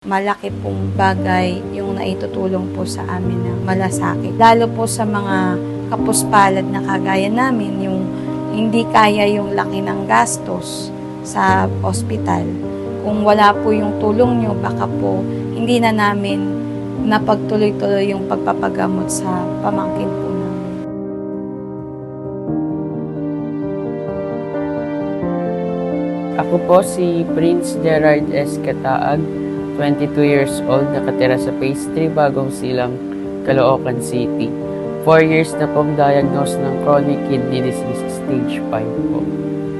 Malaki pong bagay yung naitutulong po sa amin ng malasakit. Lalo po sa mga kapuspalad na kagaya namin, yung hindi kaya yung laki ng gastos sa ospital. Kung wala po yung tulong nyo, baka po hindi na namin napagtuloy-tuloy yung pagpapagamot sa pamangkin po namin. Ako po si Prince Gerard S. Kataag, 22 years old, nakatira sa Phase 3, Bagong Silang, Caloocan City. 4 years na pong diagnose ng chronic kidney disease stage 5 po.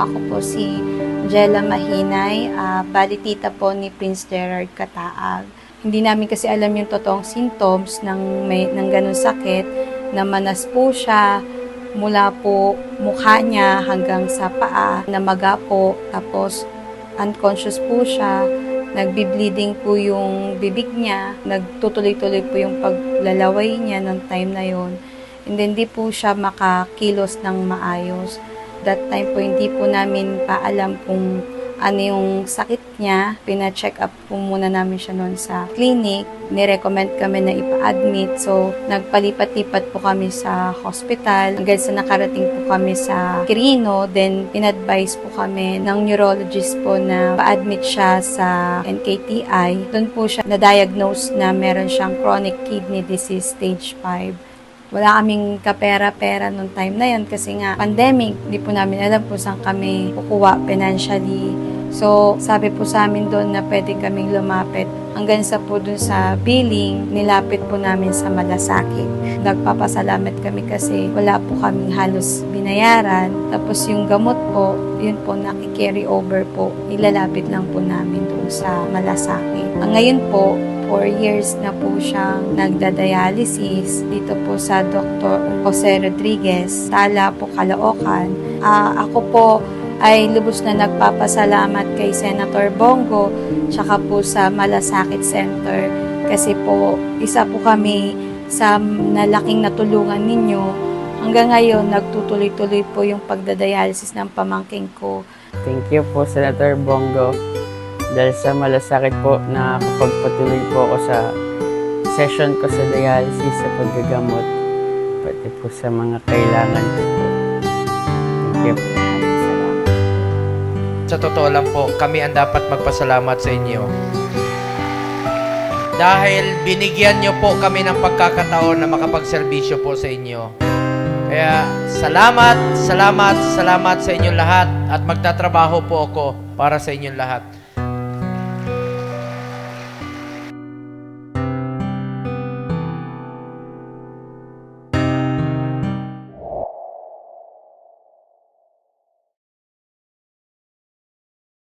Ako po si Jella Mahinay, uh, balitita po ni Prince Gerard Kataag. Hindi namin kasi alam yung totoong symptoms ng, may, ng ganun sakit, na manas po siya, mula po mukha niya hanggang sa paa, namaga po, tapos unconscious po siya, nagbi-bleeding po yung bibig niya, nagtutuloy-tuloy po yung paglalaway niya noong time na yon. And then di po siya makakilos ng maayos. That time po hindi po namin pa alam kung ano yung sakit niya. Pina-check up po muna namin siya noon sa clinic. Nirecommend kami na ipa-admit. So, nagpalipat-lipat po kami sa hospital. Hanggang sa nakarating po kami sa Quirino. Then, in-advise po kami ng neurologist po na pa-admit siya sa NKTI. Doon po siya na-diagnose na meron siyang chronic kidney disease stage 5 wala kaming kapera-pera nung time na yon kasi nga pandemic, hindi po namin alam kung saan kami kukuha financially. So, sabi po sa amin doon na pwede kaming lumapit. Hanggang sa po doon sa billing, nilapit po namin sa malasakit. Nagpapasalamat kami kasi wala po kaming halos binayaran. Tapos yung gamot po, yun po nakikarry over po. Ilalapit lang po namin doon sa malasakit. Ang ngayon po, 4 years na po siyang nagdadialysis dito po sa Dr. Jose Rodriguez, Tala po, Caloocan. Ah, ako po ay lubos na nagpapasalamat kay Senator Bongo tsaka po sa Malasakit Center kasi po isa po kami sa nalaking natulungan ninyo. Hanggang ngayon, nagtutuloy-tuloy po yung pagdadialysis ng pamangking ko. Thank you po, Senator Bongo. Dahil sa malasakit po, nakakapagpatuloy po ako sa session ko sa dialysis, sa paggagamot, pati po sa mga kailangan ko. Thank you. Sa totoo lang po, kami ang dapat magpasalamat sa inyo. Dahil binigyan nyo po kami ng pagkakataon na makapagserbisyo po sa inyo. Kaya salamat, salamat, salamat sa inyong lahat at magtatrabaho po ako para sa inyong lahat.